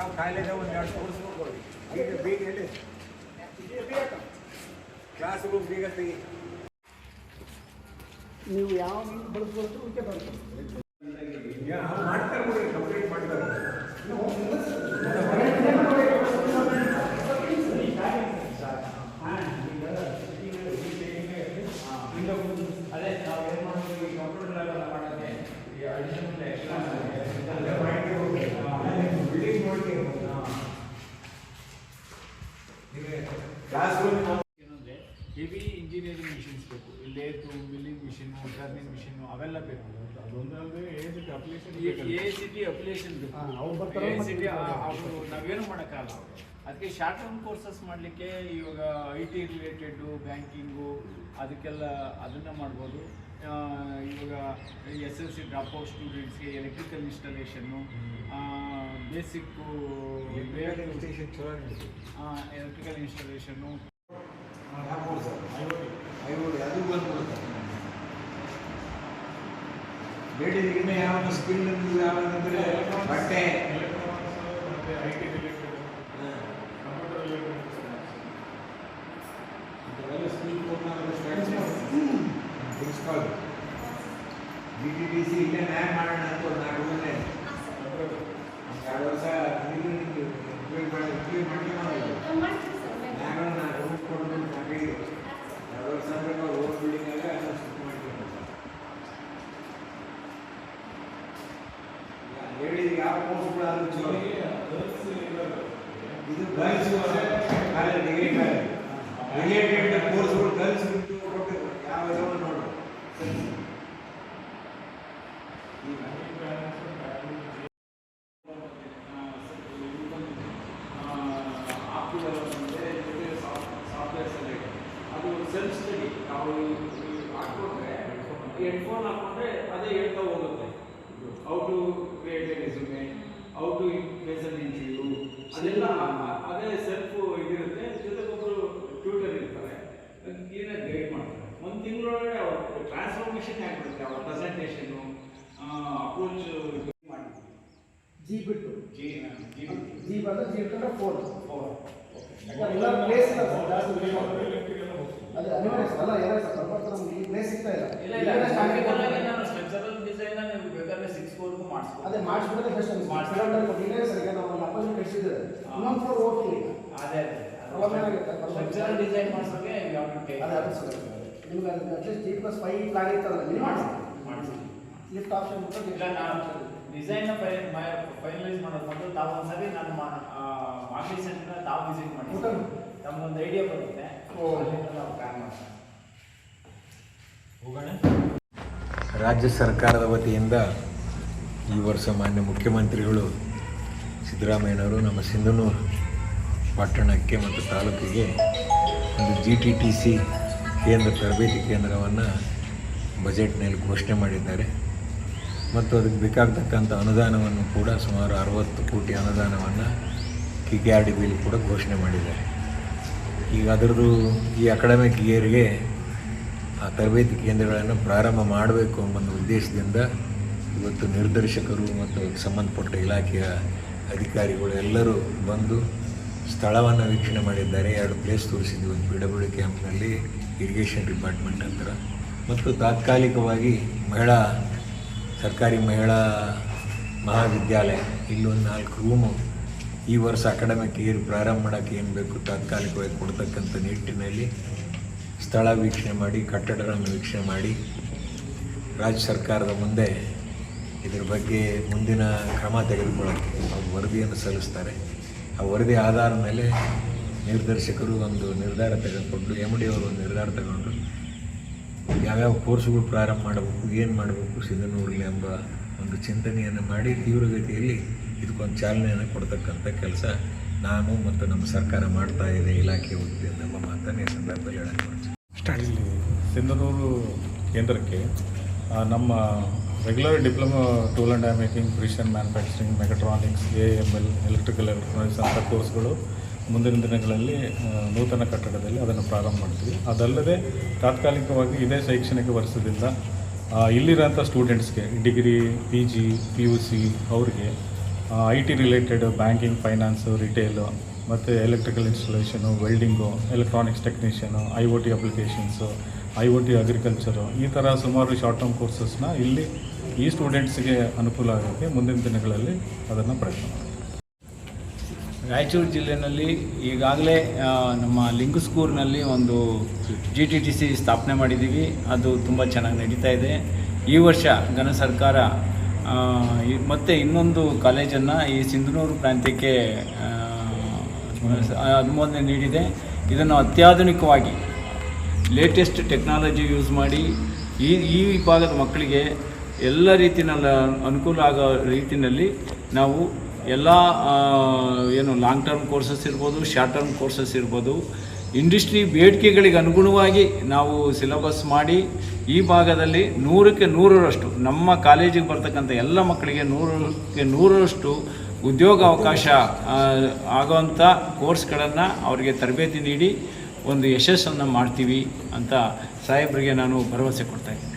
ಯಾವ ಕಾಯಿಲೆ ಇದೆ ಒಂದು ಎರಡು ತೋರಿಸ್ಬೇಕು ಈಗ ಬೀಗ ಎಲ್ಲಿ ಕ್ಲಾಸ್ ರೂಮ್ ಬೀಗ ತೆಗಿ ನೀವು ಯಾವ ಮೀನು ಬಳಸ್ಕೊಳ್ತೀರೋ ಅದಕ್ಕೆ ಬರ್ತದೆ ಮಾಡ್ತಾರೆ ಬಿಡಿ ಕಂಪ್ಲೀಟ್ ಮಾಡ್ತಾರೆ ಅದೇ ನಾವು ಏನು ಮಾಡ್ತೀವಿ ಈ ಕಂಪ್ಯೂಟರ್ ಲೆವೆಲ್ ಮಾಡೋಕ್ಕೆ ಈ ಅಡಿಷನಲ್ ಎಕ್ಸ್ಟ್ರಾ ಬಿಲ್ಡಿಂಗ್ ನೋಡಿ ಕ್ಲಾಸ್ ರೂಮ್ ಏನಂದರೆ ಹೆವಿ ಇಂಜಿನಿಯರಿಂಗ್ ಮಿಷಿನ್ಸ್ ಬೇಕು. Lathe milling machine turning machine ಅವೆಲ್ಲ ಬೇಕು. ಎ ಸಿ ಟಿ ಅಪ್ಲಿಕೇಶನ್ ಬೇಕು. A C T. ಅವರು ನಾವೇನು ಮಾಡೋಕ್ಕಾಗಲ್ಲ ಅದಕ್ಕೆ ಶಾರ್ಟ್ ಟರ್ಮ್ ಕೋರ್ಸಸ್ ಮಾಡಲಿಕ್ಕೆ ಇವಾಗ ಐ ಟಿ ರಿಲೇಟೆಡು ಬ್ಯಾಂಕಿಂಗು ಅದಕ್ಕೆಲ್ಲ ಅದನ್ನ ಮಾಡ್ಬೋದು. ಇವಾಗ S L C drop out ಸ್ಟೂಡೆಂಟ್ಸ್ಗೆ ಎಲೆಕ್ಟ್ರಿಕಲ್ ಇನ್ಸ್ಟಾಲೇಷನ್ನು ಬೇಸಿಕ್ಕು ಸ್ಟೇಷನ್ ಚಲೋ ನಡೀತು ಎಲೆಕ್ಟ್ರಿಕಲ್ ಇನ್ಸ್ಟಾಲೇಷನ್ನು ಹಾಕ್ಬೋದು ಸರ್ ಐವತ್ತು ಅದು ಬಂದ್ಬಿಡುತ್ತೆ ಬೇಡಿದ್ರೆ ಇನ್ನೂ ಯಾವ ಸ್ಕಿಲ್ ಯಾವಂದ್ರೆ ಬಟ್ಟೆ ಮತ್ತೆ I T related computer related ಇಂಥವೆಲ್ಲ skill ಕೋರ್ಸ್ನಾಗೆಲ್ಲ start principal G T T C ಇಲ್ಲೇ ನ್ಯಾಯ ಮಾಡೋಣ ಅಂತ ಒಂದು ನಾಲ್ಕು ಮಂದಿ ಎರಡು ವರ್ಷ ಇಂಪ್ಲಿಮೆಂಟ್ ಮಾಡಿ ಇಂಪ್ಲಿಮೆಂಟ್ ಮಾಡ್ಕೊಂಡು ನ್ಯಾಯಗಳು ನಾನು ರೂಮ್ ಕೊಟ್ಟು ನಾಲ್ಕೈದು ಎರಡು ವರ್ಷ ಅಂದ್ರೆ ನಾವು ರೋಡ್ ಬಿಲ್ಡಿಂಗಾಗ ಅದನ್ನ ಶಿಫ್ಟ್ ಮಾಡ್ಕೊಂಡು ಹೇಳಿ ಯಾವ ಕೋರ್ಸ್ಗಳು ಅದು ಚಲೋ ಇದು girls college degree college related ಕೋರ್ಸ್ಗಳು ಗರ್ಲ್ಸ್ ಬಿಟ್ಟು ಕೊಟ್ಟಿದ್ರು ಯಾವ ಇದಾವ ನೋಡು ಸಾಫ್ಟ್ವೇರ್ಸ್ ಎಲ್ಲ ಇದೆ ಅದು ಸೆಲ್ಫ್ ಸ್ಟಡಿ ನಾವು ಹೆಡ್ಫೋನ್ ಹಾಕೊಂಡ್ರೆ ಅದೇ ಹೇಳ್ತಾ ಹೋಗುತ್ತೆ ಹೌ ಟು ಕ್ರಿಯೇಟ್ ಎ ಔ ಟು ಅದೆಲ್ಲ ಅದೇ ಸೆಲ್ಫ್ ಇದಿರುತ್ತೆ ಜೊತೆಗೊಬ್ಬರು ಇಟ್ಕೊಂಡ್ರೆ ಫೋರ್ ಫೋರ್ ಎಲ್ಲ ಪ್ಲೇಸ್ ಇಲ್ಲ ಅದೇ ಅನಿವಾರ್ಯ ಅಲ್ಲ ಏನಾಯ್ತು ಸರ್ ನಮ್ಗೆ ಈ ಪ್ಲೇಸ್ ಸಿಗ್ತಾ ಇಲ್ಲ ಇಲ್ಲ ಇಲ್ಲ ಸ್ಟ್ರಕ್ಚರಲ್ ಡಿಸೈನ್ ನೀವು ಬೇಕಾದ್ರೆ ಸಿಕ್ಸ್ ಫೋರ್ಗೂ ಮಾಡಿಸ್ಬೋದು ಅದೇ ಮಾಡಿಸ್ಬಿಟ್ರೆ ಬೆಸ್ಟ್ ಅನ್ಸುತ್ತೆ ಮಾಡ್ಸಿ. ಸಿಲಿಂಡರ್ ಕೊಟ್ಟಿಲ್ಲ ಸರ್ ಈಗ ನಾವು ಅಪಾಯಿಂಟ್ ಕಳಿಸಿದ್ರೆ ಹಾ. ಇನ್ನೊಂದು ಫೋರ್ ಈಗ ಅದೇ? ಸ್ಟ್ರಕ್ಚರಲ್ ಡಿಸೈನ್ ಮಾಡಿಸೋಕೆ ಯಾವ ಅದೇ ಅದು ಸರ್ ನಿಮ್ಗೆ ಅದು at least G plus five plan ಇರ್ತದಲ್ಲ ಮಿನಿಮಮ್ ಮಾಡಿಸಿ ಲಿಫ್ಟ್ ಆಪ್ಷನ್ ಇಲ್ಲ ನಾನು ಡಿಸೈನ್ ಫೈನಲೈಸ್ ಮಾಡೋದು ಮೊದಲು ತಾವು ಒಂದ್ಸರಿ ನಾನು ಮಾಗಡಿ ಸೆಂಟರ್ ತಾವು ವಿಸಿಟ್ ಮಾಡಿ. ನಮ್ಗೊಂದು ಐಡಿಯಾ ಬರುತ್ತೆ. ನಾವು ಪ್ಲಾನ್ ಮಾಡ್ತೀವಿ. ಹೋಗೋಣ. ರಾಜ್ಯ ಸರ್ಕಾರದ ವತಿಯಿಂದ ಈ ವರ್ಷ ಮಾನ್ಯ ಮುಖ್ಯಮಂತ್ರಿಗಳು ಸಿದ್ದರಾಮಯ್ಯನವರು ನಮ್ಮ ಸಿಂಧನೂರು ಪಟ್ಟಣಕ್ಕೆ ಮತ್ತು ತಾಲೂಕಿಗೆ ಒಂದು ಜಿ ಟಿ ಟಿ ಸಿ ಕೇಂದ್ರ ತರಬೇತಿ ಕೇಂದ್ರವನ್ನು ಬಜೆಟ್ನಲ್ಲಿ ಘೋಷಣೆ ಮಾಡಿದ್ದಾರೆ. ಮತ್ತು ಅದಕ್ಕೆ ಬೇಕಾಗ್ತಕ್ಕಂಥ ಅನುದಾನವನ್ನು ಕೂಡ ಸುಮಾರು ಅರವತ್ತು ಕೋಟಿ ಅನುದಾನವನ್ನು ಕೆ ಆರ್ ಬಿಲ್ ಕೂಡ ಘೋಷಣೆ ಮಾಡಿದ್ದಾರೆ ಈಗ ಅದರದ್ದು ಈ ಅಕಾಡೆಮಿಕ್ ಇಯರ್ಗೆ ಆ ತರಬೇತಿ ಕೇಂದ್ರಗಳನ್ನು ಪ್ರಾರಂಭ ಮಾಡಬೇಕು ಎಂಬ ಉದ್ದೇಶದಿಂದ ಇವತ್ತು ನಿರ್ದೇಶಕರು ಮತ್ತು ಸಂಬಂಧಪಟ್ಟ ಇಲಾಖೆಯ ಅಧಿಕಾರಿಗಳು ಎಲ್ಲರೂ ಬಂದು ಸ್ಥಳವನ್ನು ವೀಕ್ಷಣೆ ಮಾಡಿದ್ದಾರೆ. ಎರಡು ಪ್ಲೇಸ್ ತೋರಿಸಿದ್ವಿ, ಒಂದು ಪಿ ಡಬ್ಲ್ಯೂ ಕ್ಯಾಂಪ್ನಲ್ಲಿ ಇರಿಗೇಷನ್ ಡಿಪಾರ್ಟ್ಮೆಂಟ್ ಹತ್ರ. ಮತ್ತು ತಾತ್ಕಾಲಿಕವಾಗಿ ಮಹಿಳಾ ಸರ್ಕಾರಿ ಮಹಿಳಾ ಮಹಾವಿದ್ಯಾಲಯ, ಇಲ್ಲೊಂದು ನಾಲ್ಕು ರೂಮು ಈ ವರ್ಷ ಅಕಾಡೆಮಿಕ್ ಇಯರ್ ಪ್ರಾರಂಭ ಮಾಡೋಕ್ಕೆ ಏನು ಬೇಕು ತಾತ್ಕಾಲಿಕವಾಗಿ ಕೊಡ್ತಕ್ಕಂಥ ನಿಟ್ಟಿನಲ್ಲಿ ಸ್ಥಳ ವೀಕ್ಷಣೆ ಮಾಡಿ, ಕಟ್ಟಡಗಳನ್ನು ವೀಕ್ಷಣೆ ಮಾಡಿ, ರಾಜ್ಯ ಸರ್ಕಾರದ ಮುಂದೆ ಇದರ ಬಗ್ಗೆ ಮುಂದಿನ ಕ್ರಮ ತೆಗೆದುಕೊಳ್ಳೋಕ್ಕೆ ಅವ್ರು ವರದಿಯನ್ನು ಸಲ್ಲಿಸ್ತಾರೆ. ಆ ವರದಿ ಆಧಾರದ ಮೇಲೆ ನಿರ್ದೇಶಕರು ಒಂದು ನಿರ್ಧಾರ ತೆಗೆದುಕೊಂಡು ಎಂ ಡಿ ಅವರು ಒಂದು ನಿರ್ಧಾರ ತಗೊಂಡು ಯಾವ್ಯಾವ ಕೋರ್ಸ್ಗಳು ಪ್ರಾರಂಭ ಮಾಡಬೇಕು ಏನು ಮಾಡಬೇಕು ಸಿಂಧನೂರಲ್ಲಿ ಎಂಬ ಒಂದು ಚಿಂತನೆಯನ್ನು ಮಾಡಿ ತೀವ್ರಗತಿಯಲ್ಲಿ ಇದಕ್ಕೊಂದು ಚಾಲನೆಯನ್ನು ಕೊಡ್ತಕ್ಕಂಥ ಕೆಲಸ ನಾನು ಮತ್ತು ನಮ್ಮ ಸರ್ಕಾರ ಮಾಡ್ತಾ ಇದೆ ಇಲಾಖೆ ವತಿಯಿಂದ ಎಂಬ ಮಾತನ್ನು ಈ ಸಂದರ್ಭದಲ್ಲಿ ಹೇಳಕ್ಕೆ ಸ್ಟಾರ್ಟಿಂಗ್ ಇಲ್ಲಿ ಸಿಂಧನೂರು ಕೇಂದ್ರಕ್ಕೆ ನಮ್ಮ regular diploma tool and die making making precision manufacturing mechatronics A M L electrical electronics ಅಂಥ ಕೋರ್ಸ್ಗಳು ಮುಂದಿನ ದಿನಗಳಲ್ಲಿ ನೂತನ ಕಟ್ಟಡದಲ್ಲಿ ಅದನ್ನು ಪ್ರಾರಂಭ ಮಾಡ್ತೀವಿ. ಅದಲ್ಲದೆ ತಾತ್ಕಾಲಿಕವಾಗಿ ಇದೇ ಶೈಕ್ಷಣಿಕ ವರ್ಷದಿಂದ ಇಲ್ಲಿರೋಂಥ ಸ್ಟೂಡೆಂಟ್ಸ್ಗೆ, degree P G P U C ಅವ್ರಿಗೆ I T related banking finance retail ಮತ್ತು electrical installation welding electronics technician I O T applications I O T agriculture ಈ ಥರ ಸುಮಾರು ಶಾರ್ಟ್ ಟರ್ಮ್ ಕೋರ್ಸಸ್ನ ಇಲ್ಲಿ ಈ ಸ್ಟೂಡೆಂಟ್ಸ್ಗೆ ಅನುಕೂಲ ಆಗೋಕ್ಕೆ ಮುಂದಿನ ದಿನಗಳಲ್ಲಿ ಅದನ್ನು ಪ್ರಯತ್ನ ಮಾಡ್ತೀವಿ. ರಾಯಚೂರು ಜಿಲ್ಲೆಯಲ್ಲಿ ಈಗಾಗಲೇ ನಮ್ಮ ಲಿಂಗಸ್ಕೂರ್ನಲ್ಲಿ ಒಂದು ಜಿ ಟಿ ಟಿ ಸಿ ಸ್ಥಾಪನೆ ಮಾಡಿದ್ದೀವಿ. ಅದು ತುಂಬ ಚೆನ್ನಾಗಿ ನಡೀತಾ ಇದೆ. ಈ ವರ್ಷ ಘನ ಸರ್ಕಾರ ಮತ್ತು ಇನ್ನೊಂದು ಕಾಲೇಜನ್ನು ಈ ಸಿಂಧನೂರು ಪ್ರಾಂತ್ಯಕ್ಕೆ ಅನುಮೋದನೆ ನೀಡಿದೆ. ಇದನ್ನು ಅತ್ಯಾಧುನಿಕವಾಗಿ ಲೇಟೆಸ್ಟ್ ಟೆಕ್ನಾಲಜಿ ಯೂಸ್ ಮಾಡಿ ಈ ಈ ವಿಭಾಗದ ಮಕ್ಕಳಿಗೆ ಎಲ್ಲ ರೀತಿಯಲ್ಲಿ ಅನುಕೂಲ ಆಗೋ ರೀತಿಯಲ್ಲಿ ನಾವು ಎಲ್ಲ ಏನು ಲಾಂಗ್ ಟರ್ಮ್ ಕೋರ್ಸಸ್ ಇರ್ಬೋದು ಶಾರ್ಟ್ ಟರ್ಮ್ ಕೋರ್ಸಸ್ ಇರ್ಬೋದು ಇಂಡಸ್ಟ್ರಿ ಬೇಡಿಕೆಗಳಿಗೆ ಅನುಗುಣವಾಗಿ ನಾವು ಸಿಲೆಬಸ್ ಮಾಡಿ ಈ ಭಾಗದಲ್ಲಿ ನೂರಕ್ಕೆ ನೂರರಷ್ಟು ನಮ್ಮ ಕಾಲೇಜಿಗೆ ಬರ್ತಕ್ಕಂಥ ಎಲ್ಲ ಮಕ್ಕಳಿಗೆ ನೂರಕ್ಕೆ ನೂರರಷ್ಟು ಉದ್ಯೋಗ ಅವಕಾಶ ಆ, ಆಗೋವಂಥ ಕೋರ್ಸ್ಗಳನ್ನು ಅವರಿಗೆ ತರಬೇತಿ ನೀಡಿ ಒಂದು ಯಶಸ್ಸನ್ನು ಮಾಡ್ತೀವಿ ಅಂತ ಸಾಹೇಬರಿಗೆ ನಾನು ಭರವಸೆ ಕೊಡ್ತಾ ಇದ್ದೀನಿ.